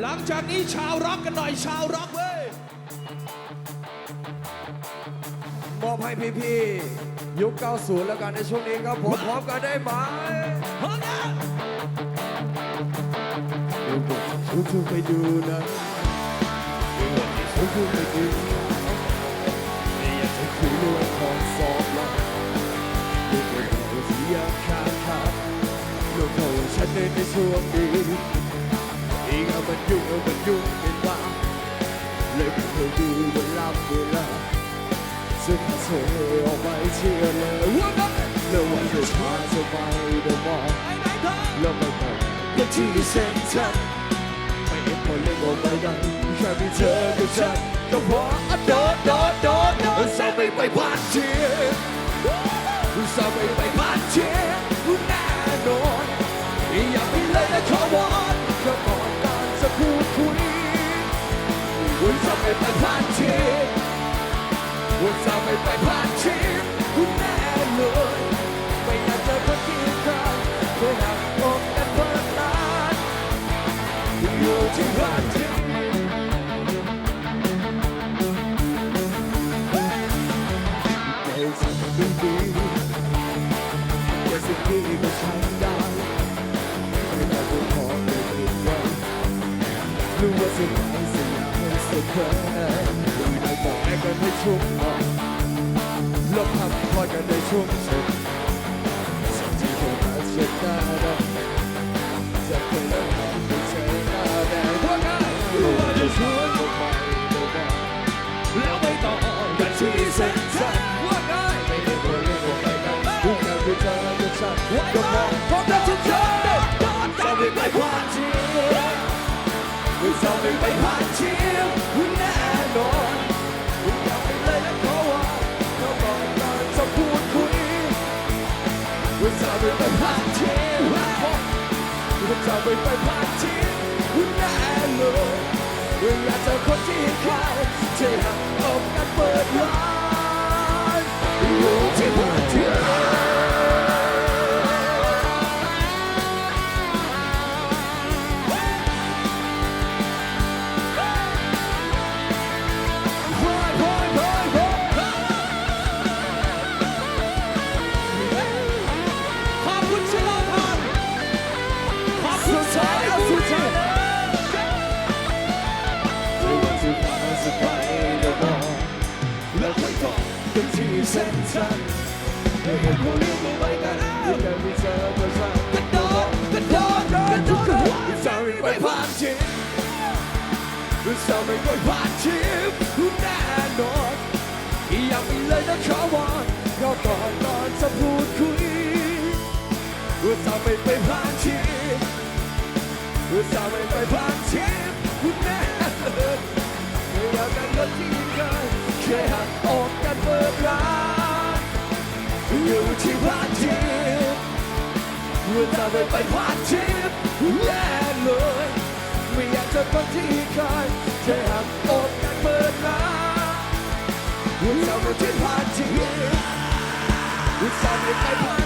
หลังจากนี้ชาวร็อกกันหน่อยชาวร็อกเว้ยมอบให้พี่ๆยุค 90 แล้วกันในช่วงนี้ครับผมพร้อมกันได้ไหมพร้อมนะเดี๋ยวผมชุกชุกไปดูนะเดี๋ยวผมชุกชุกไปดูไม่อยากจะคุยเรื่องของสอบหรอกเรื่องของเสียค่าขาดเรื่องของฉันในในช่วงนี้ เธอเอาไปเชื่อเลยว่าแล้ววันจะพาเธอไปเดอะมอลล์ไปไหนอะแล้วไม่พอก็ที่เส้นชันไม่เห็นคนเล่นออกไปได้แค่มีเธอกับฉันก็พอโดดโดดโดดโดดสาไม่ไปผ่านเชียร์สาไม่ไปผ่านเชียร์แน่นอนอย่าไปเลยนะขอวอนก็ก่อนการจะพูดคุยสาไม่ไปผ่านเชียร์ ว่าจะไม่ไปผ่านชีวิตคุณแน่เลยไม่อยากเจอคนที่กันเพื่อหักอกกันเพื่อนนานอยู่ที่บ้านที่ใจสั่งดีดีแต่สิ่งที่ก็ใช้ได้ไม่ได้ตัวขอเลยติดไว้รู้ว่าสุดท้ายสิ่งที่สุดเคยยังได้บอกให้กันให้ชุ่ม ที่เส้นชันว่าง่ายไม่ได้คนเรื่องของใครกันทุกอย่างที่เธอจะชันก็มองพร้อมแล้วทุกเธอจะไม่ไปผ่านชีวิตจะไม่ไปผ่านชีวิตแน่นอนอย่าไปเลยนะขอว่าเราบอกกันจะพูดคุยว่าไปผ่านชีวิตว่าไปผ่านชีวิตแน่เลยอยากเจอคนที่ใครที่หั เส้นชันไม่เห็นคนเลี้ยวไปกันยังไงไม่เจอก็ช่างกระโดดกระโดดกระโดดกระโดดจะไม่ไปผ่านชีวิตจะไม่ไปผ่านชิปแน่นอนอย่าไปเลยนะขอวอนก็ก่อนก่อนจะพูดคุยว่าจะไม่ไปผ่านชีวิตว่าจะไม่ไปผ่านชีวิ อยู่ที่ผ่านชีวิตว่าไม่ไปผ่านชีวิตแย่เลย ไม่อยากเจอคนที่เคยแค่หักอกกันเปิดร้าเว่าจะไม่ไปผ่านชีวิตว่าจะไม่ไปพระ